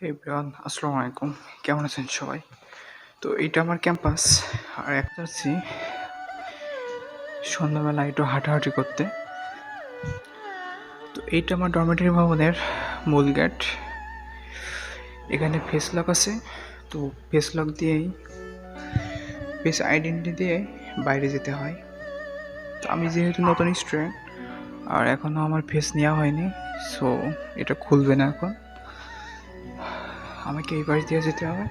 হে bran আসসালামু আলাইকুম কেমন আছেন সবাই? তো এইটা আমার ক্যাম্পাস আর একটা হচ্ছে সন্ধ্যাবেলা একটু হাঁটাহাঁটি করতে। তো এইটা আমার ডরমেটারি ভবনের মূল গেট। এখানে ফেস লক আছে। তো ফেস লক দিয়েই ফেস আইডেন্টি দিয়ে বাইরে যেতে হয়। তো আমি যেহেতু নতুন স্টুডেন্ট আর এখনও আমার ফেস নেওয়া হয়নি সো এটা খুলবে না এখন। আমাকে এই বাড়ি দিয়ে যেতে হবে।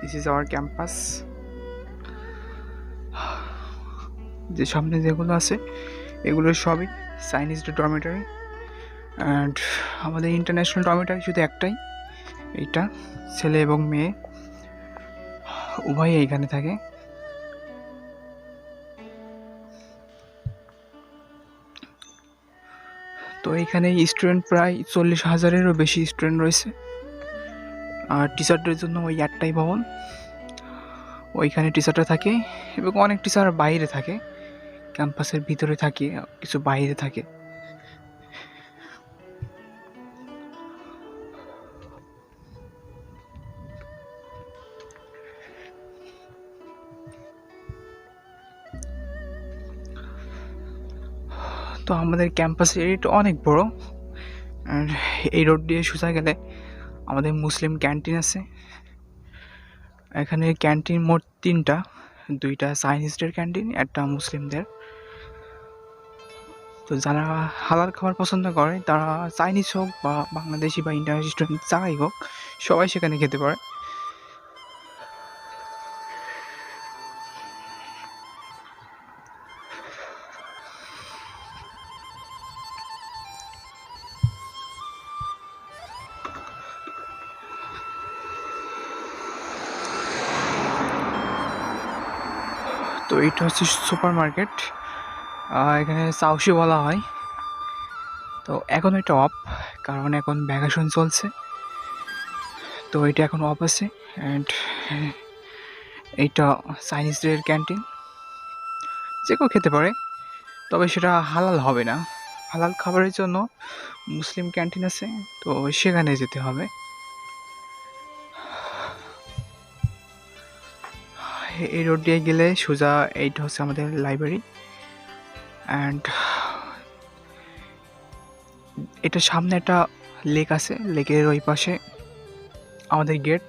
দিস ইজ আওয়ার ক্যাম্পাস যে সামনে যেগুলো আছে, এগুলো সবই চাইনিজ ডরমেটারি অ্যান্ড আমাদের ইন্টারন্যাশনাল ডরমেটারি শুধু একটাই। এইটা ছেলে এবং মেয়ে উভয়ই এইখানে থাকে। তো এখানে স্টুডেন্ট প্রায় চল্লিশ হাজারেরও বেশি স্টুডেন্ট রয়েছে। আর টিচারদের জন্য ওই একটাই ভবন। ওইখানে টিচাররা থাকে এবং অনেক টিচার বাইরে থাকে। ক্যাম্পাসের ভিতরে থাকে, কিছু বাইরে থাকে। তো আমাদের ক্যাম্পাসের এরিয়াটা অনেক বড়। আর এই রোড দিয়ে সোজা গেলে আমাদের মুসলিম ক্যান্টিন আছে। এখানে ক্যান্টিন মোট তিনটা, দুইটা চাইনিজদের ক্যান্টিন একটা মুসলিমদের। তো যারা হালাল খাবার পছন্দ করে, তারা চাইনিজ হোক বা বাংলাদেশি বা ইন্টারন্যাশনাল যারাই হোক, সবাই সেখানে খেতে পারে। তো এইটা হচ্ছে সুপার মার্কেট এখানে সাউসি বলা হয়। তো এখন এটা অফ, কারণ এখন ভ্যাকেশন চলছে। তো এটা এখন অফ আছে অ্যান্ড এইটা চাইনিজদের ক্যান্টিন। যে কেউ খেতে পারে, তবে সেটা হালাল হবে না। হালাল খাবারের জন্য মুসলিম ক্যান্টিন আছে, তো সেখানে যেতে হবে। এই রোড দিয়ে গেলে সোজা এইটা হচ্ছে আমাদের লাইব্রেরি অ্যান্ড এটা সামনে একটা লেক আছে লেকের ওই পাশে আমাদের গেট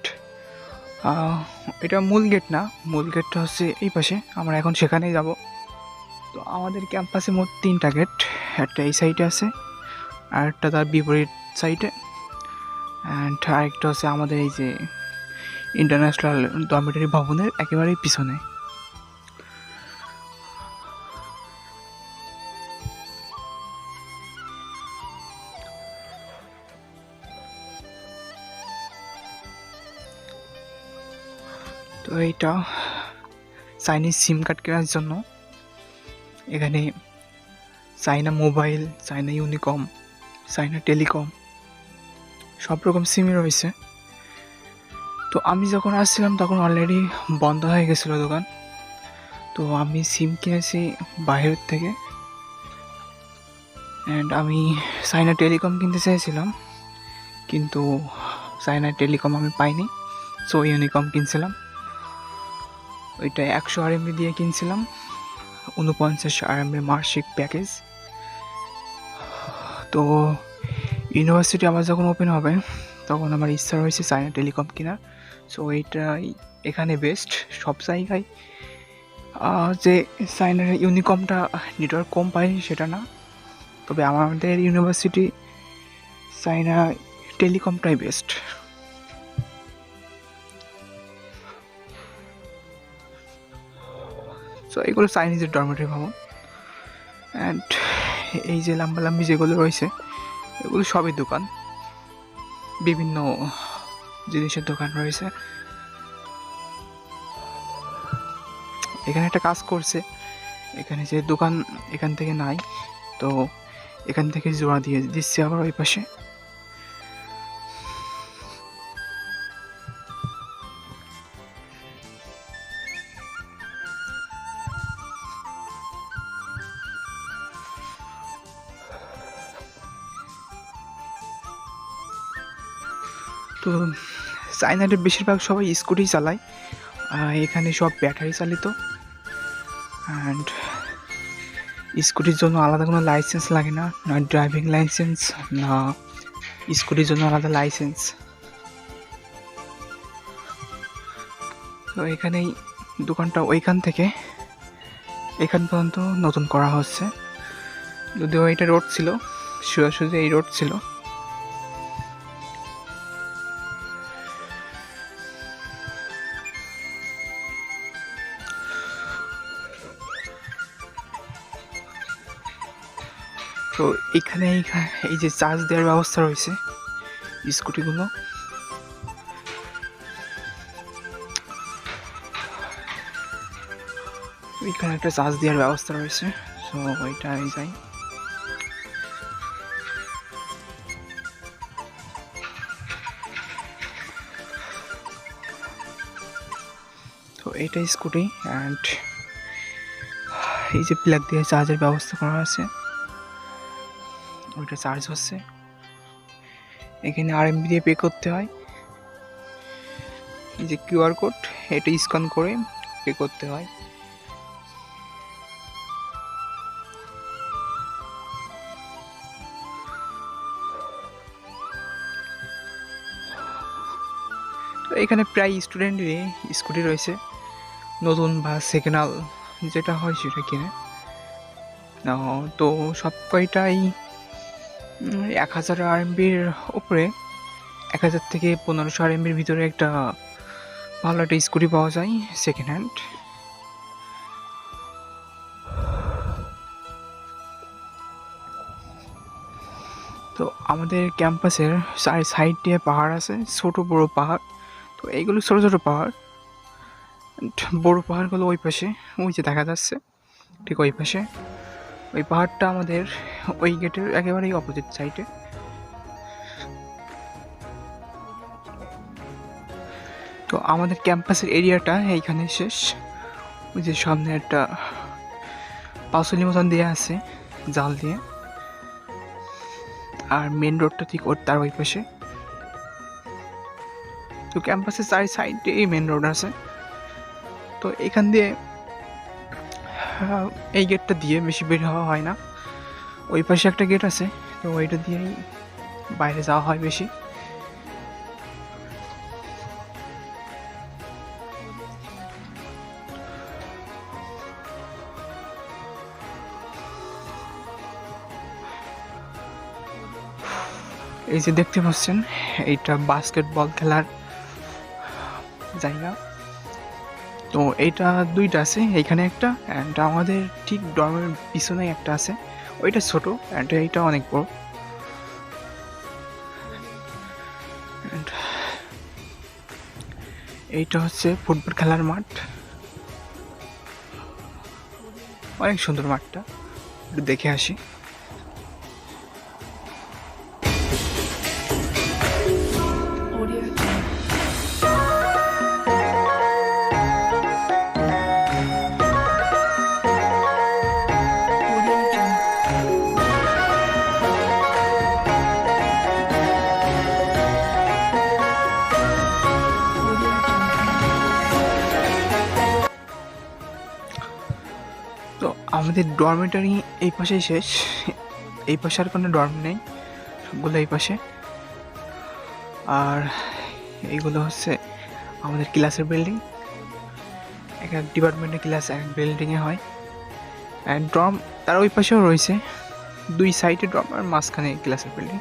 এটা মূল গেট না, মূল গেটটা হচ্ছে এই পাশে, আমরা এখন সেখানেই যাব। তো আমাদের ক্যাম্পাসে মোট তিনটা গেট একটা এই সাইডে আছে আর একটা তার বিপরীত সাইডে অ্যান্ড আরেকটা হচ্ছে আমাদের এই যে ইন্টারন্যাশনাল ডরমেটারি ভবনের একেবারেই পিছনে। তো এইটা চাইনিজ সিম কার্ড কেনার জন্য। এখানে চাইনা মোবাইল চাইনা ইউনিকম চাইনা টেলিকম সব রকম সিমই রয়েছে। তো আমি যখন আসছিলাম, তখন অলরেডি বন্ধ হয়ে গেছিল দোকান। তো আমি সিম কিনেছি বাইরের থেকে। অ্যান্ড আমি চাইনা টেলিকম কিনতে চাইছিলাম কিন্তু চাইনা টেলিকম আমি পাইনি। সো ইউনিকম কিনছিলাম। ওইটা একশো আরএমবি দিয়ে কিনছিলাম। উনপঞ্চাশ আরএমবি মার্কশিট প্যাকেজ তো ইউনিভার্সিটি আবার যখন ওপেন হবে, তখন আমার ইচ্ছা রয়েছে চাইনা টেলিকম কেনার। সো এইটাই এখানে বেস্ট সব জায়গায়। যে চাইনার ইউনিকমটা নেটওয়ার্ক কম পাই সেটা না। তবে আমাদের ইউনিভার্সিটি চাইনা টেলিকমটাই বেস্ট সো এগুলো চাইনিজের ডরমেটারি ভবন। অ্যান্ড এই যে লাম্বা লাম্বি যেগুলো রয়েছে, এগুলো সবই দোকান। বিভিন্ন জিনিসের দোকান রয়েছে। এখানে একটা কাজ করছে। এখানে যে দোকান এখান থেকে নাই। তো এখান থেকে জোড়া দিয়ে দিচ্ছে আবার ওই পাশে। তো চায়নাতে বেশিরভাগ সবাই স্কুটি চালায় এখানে সব ব্যাটারি চালিত। অ্যান্ড স্কুটির জন্য আলাদা কোনো লাইসেন্স লাগে না না ড্রাইভিং লাইসেন্স না স্কুটির জন্য আলাদা লাইসেন্স তো এখানেই দোকানটা ওইখান থেকে, এখান পর্যন্ত নতুন করা হচ্ছে। যদিও এটা রোড ছিল সোজাসুজি এই রোড ছিল। তো এখানে এই যে চার্জ দেওয়ার ব্যবস্থা রয়েছে স্কুটিগুলো এখানে একটা চার্জ দেওয়ার ব্যবস্থা রয়েছে সো ওইটা আমি যাই। তো এটা স্কুটি অ্যান্ড এই যে প্লাগ দিয়ে চার্জের ব্যবস্থা করা আছে। ওইটা চার্জ হচ্ছে। এখানে আরএমবি দিয়ে পে করতে হয়। এই যে কিউআর কোড এটা স্ক্যান করে পে করতে হয়। এখানে প্রায় স্টুডেন্টেরই স্কুটি রয়েছে। নতুন বা সেকেন্ডাল যেটা হয় সেটা কিনে। তো সব কয়টাই এক হাজার আরএমবির উপরে, এক হাজার থেকে পনেরোশো আরএমবির ভিতরে একটা ভালো একটা স্কুটি পাওয়া যায় সেকেন্ড হ্যান্ড তো আমাদের ক্যাম্পাসের চারি সাইড দিয়ে পাহাড় আছে, ছোট বড় পাহাড়। তো এইগুলো ছোট ছোট পাহাড়। বড় পাহাড়গুলো ওই পাশে, ওই যে দেখা যাচ্ছে, ঠিক ওই পাশে। ওই পাহাড়টা আমাদের ওই গেটের একেবারেই অপোজিট সাইডে তো আমাদের ক্যাম্পাসের এরিয়াটা এইখানে শেষ। ওই যে সামনে একটা পাঁচলি মতন দিয়ে আছে, জাল দিয়ে। আর মেন রোডটা ঠিক ওর তার ওই পাশে। তো ক্যাম্পাসের চারি সাইডে এই মেন রোড আছে। তো এখান দিয়ে এই গেটটা দিয়ে বেশি বের হওয়া হয় না। ওই পাশে একটা গেট আছে, তো ওইটা দিয়েই বাইরে যাওয়া হয় বেশি। এই যে দেখতে পাচ্ছেন, এইটা বাস্কেটবল খেলার জায়গা। তো এইটা দুইটা আছে, এইখানে একটা অ্যান্ড আমাদের ঠিক ডর্মের পিছনে একটা আছে। ওইটা ছোট অ্যান্ড এইটা অনেক বড়। এইটা হচ্ছে ফুটবল খেলার মাঠ। অনেক সুন্দর মাঠটা, একটু দেখে আসি। তো আমাদের ডরমেটারি এই পাশেই শেষ। এই পাশে আর কোনো ডর্ম নেই, সবগুলো এই পাশে। আর এইগুলো হচ্ছে আমাদের ক্লাসের বিল্ডিং এক এক ডিপার্টমেন্টের ক্লাস এক বিল্ডিংয়ে হয়। ড্রম তার ওই পাশেও রয়েছে। দুই সাইডে ড্রম আর মাঝখানে ক্লাসের বিল্ডিং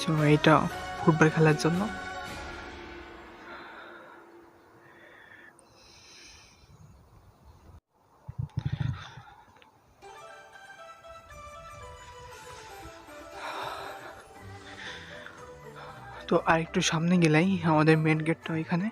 তো এইটা ফুটবল খেলার জন্য। তো আর একটু সামনে গেলেই, আমাদের মেন গেটটা ওইখানে।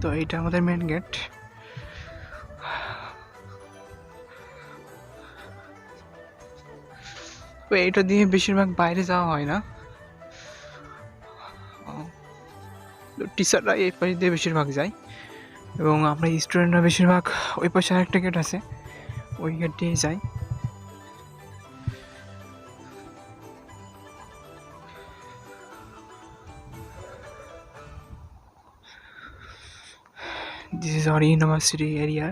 তো এইটা আমাদের মেন গেট এইটা দিয়ে বেশিরভাগ বাইরে যাওয়া হয় না। টিচাররা এই পাশ দিয়ে বেশিরভাগ যায় এবং আমরা স্টুডেন্টরা বেশিরভাগ ওই পাশে আরেকটা গেট আছে, ওই গেট দিয়ে যাই This is our university area.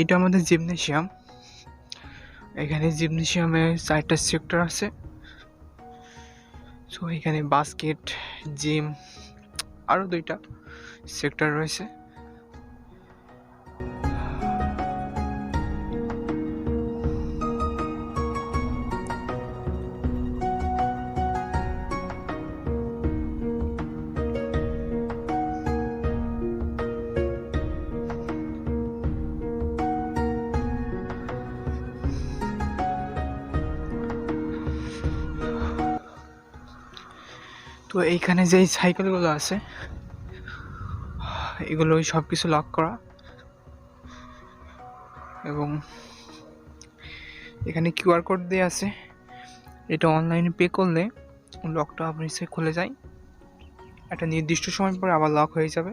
এইটা আমাদের জিমনেশিয়াম। এখানে জিমনেশিয়ামে চারটা সেক্টর আছে। সো এখানে বাস্কেট জিম আরও দুইটা সেক্টর রয়েছে। তো এইখানে যেই সাইকেলগুলো আছে, এগুলো সব কিছু লক করা। এবং এখানে কিউআর কোড দিয়ে আছে। এটা অনলাইনে পে করলে লকটা আপনি সে খুলে যায়। একটা নির্দিষ্ট সময় পরে আবার লক হয়ে যাবে।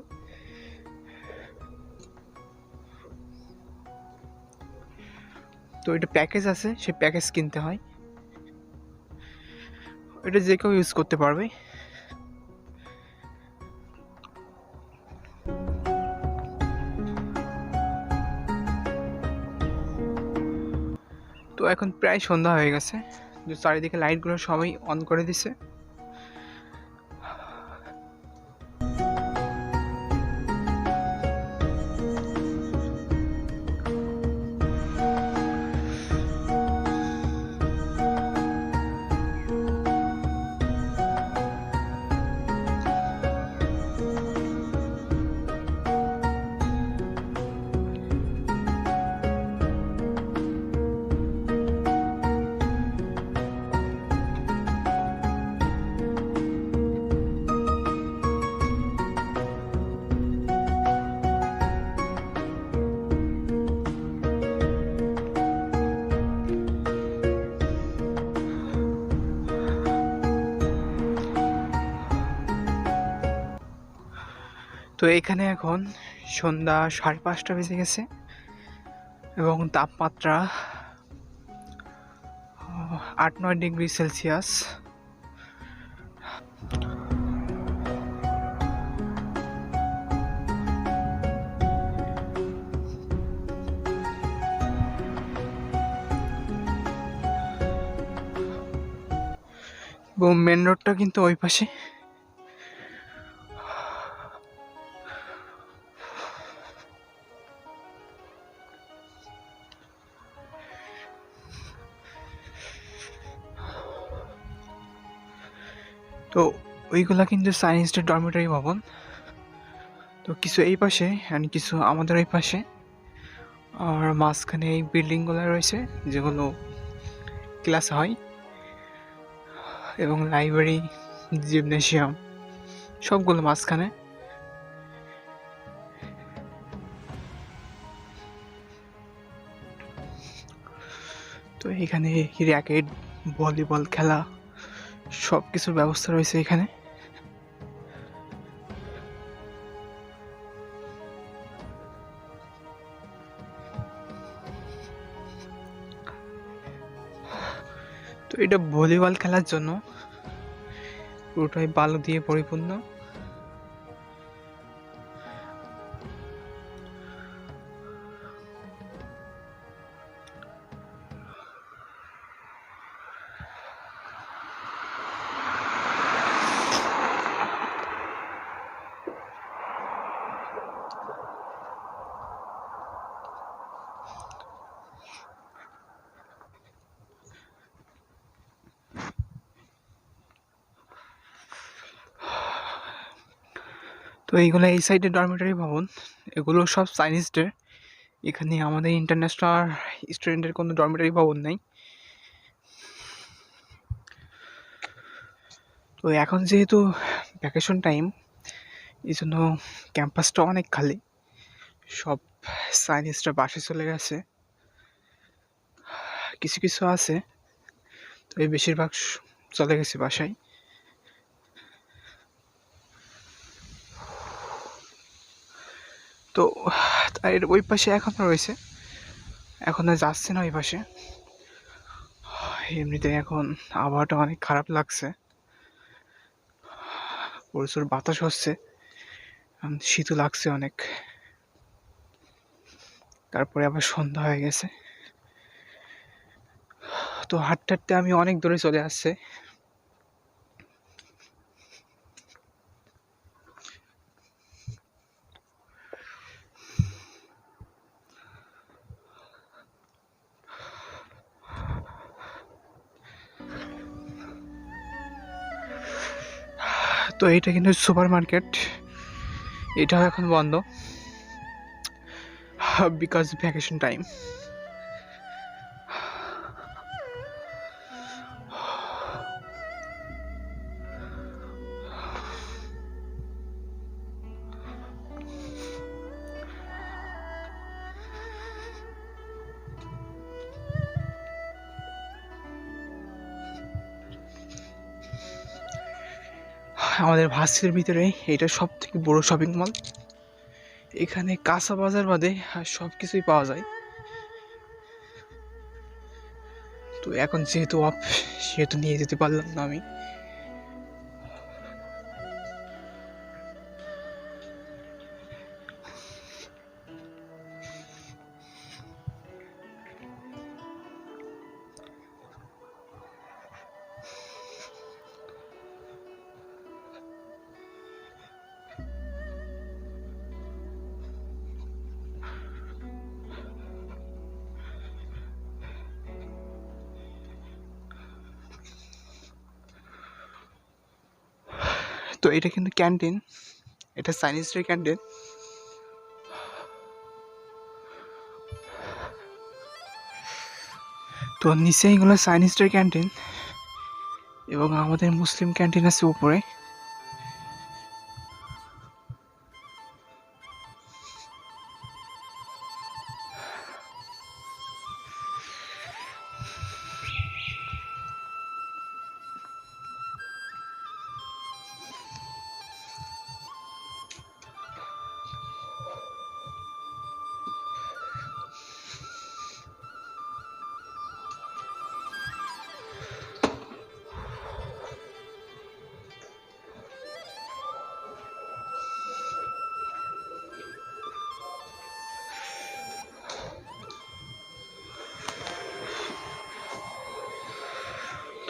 তো এটা প্যাকেজ আছে সেই প্যাকেজ কিনতে হয়। এটা যে কেউ ইউজ করতে পারবে। তো এখন প্রায় সন্ধ্যা হয়ে গেছে। চারিদিকে লাইটগুলো সবাই অন করে দিছে। তো এখানে এখন সন্ধ্যা সাড়ে পাঁচটা বেজে গেছে এবং তাপমাত্রা আট নয় ডিগ্রি সেলসিয়াস। এবং মেন রোডটা কিন্তু ওই পাশে। ওইগুলা কিন্তু সায়েন্সের ডরমিটারি ভবন তো কিছু এই পাশে অ্যান্ড কিছু আমাদের এই পাশে। আর মাঝখানে এই বিল্ডিংগুলো রয়েছে, যেগুলো ক্লাস হয়। এবং লাইব্রেরি জিমনেশিয়াম সবগুলো মাঝখানে। তো এখানে র্যাকেট ভলিবল খেলা সব কিছুর ব্যবস্থা রয়েছে এখানে। এটা ভলিবল খেলার জন্য। পুরোটাই বালু দিয়ে পরিপূর্ণ। এইগুলো এই সাইডে ডরমেটারি ভবন। এগুলো সব চাইনিজদের এখানে আমাদের ইন্টারন্যাশনাল স্টুডেন্টের কোনো ডরমেটারি ভবন নেই। তো এখন যেহেতু ভ্যাকেশন টাইম এই জন্য ক্যাম্পাসটা অনেক খালি। সব সাইনিস্টরা বাসে চলে গেছে। কিছু কিছু আছে, তবে বেশিরভাগ চলে গেছে বাসায়। তো এর ওই পাশে এখনও রয়েছে। এখন আর যাচ্ছে না ওই পাশে। এমনিতে এখন আবহাওয়াটা অনেক খারাপ লাগছে। প্রচুর বাতাস হচ্ছে। শীতও লাগছে অনেক। তারপরে আবার সন্ধ্যা হয়ে গেছে। তো হাঁটতে হাঁটতে আমি অনেক দূরে চলে আসছে। তো এটা কিন্তু সুপার মার্কেট এটাও এখন বন্ধ। Because vacation time. আমাদের ভাস্কের ভিতরে এটা সব থেকে বড়ো শপিং মল এখানে কাঁচা বাজার বাদে সব কিছুই পাওয়া যায়। তো এখন যেহেতু অফ সেহেতু নিয়ে যেতে পারলাম না আমি। তো এটা কিন্তু ক্যান্টিন। এটা চাইনিজের ক্যান্টিন। তো নিচে এগুলো চাইনিজদের ক্যান্টিন এবং আমাদের মুসলিম ক্যান্টিন আছে উপরে।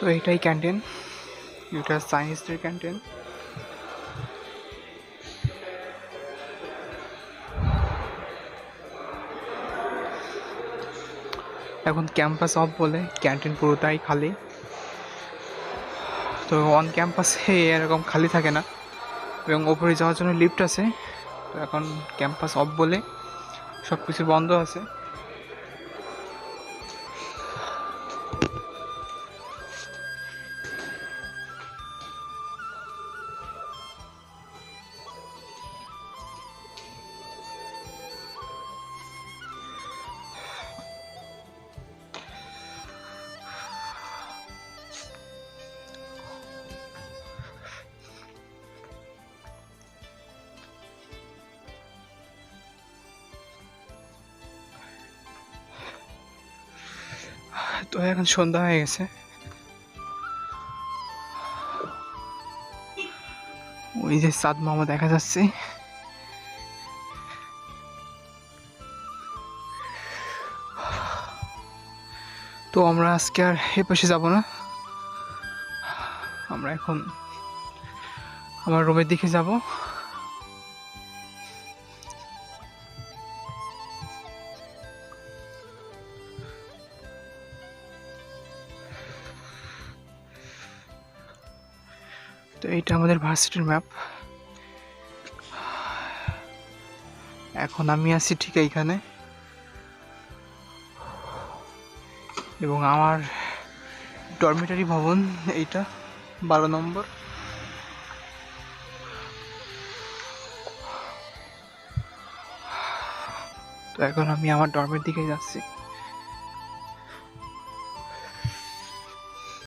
এইটাই ক্যান্টিন এটা চাইনিজদের ক্যান্টিন এখন ক্যাম্পাস অফ বলে ক্যান্টিন পুরোটাই খালি। তো অন ক্যাম্পাসে এরকম খালি থাকে না। এবং ওপরে যাওয়ার জন্য লিফট আছে। তো এখন ক্যাম্পাস অফ বলে সব কিছু বন্ধ আছে। তো এখন সন্ধ্যা হয়ে গেছে। ওই যে সাদ মামা দেখা যাচ্ছে। তো আমরা আজকে আর এ পাশে যাব না। আমরা এখন আমার রুমের দিকে যাব। তো এইটা আমাদের ভার্সিটির ম্যাপ। এখন আমি আছি ঠিক এইখানে। এবং আমার ডরমিটারি ভবন এইটা, বারো নম্বর। তো এখন আমি আমার ডর্মের দিকে যাচ্ছি।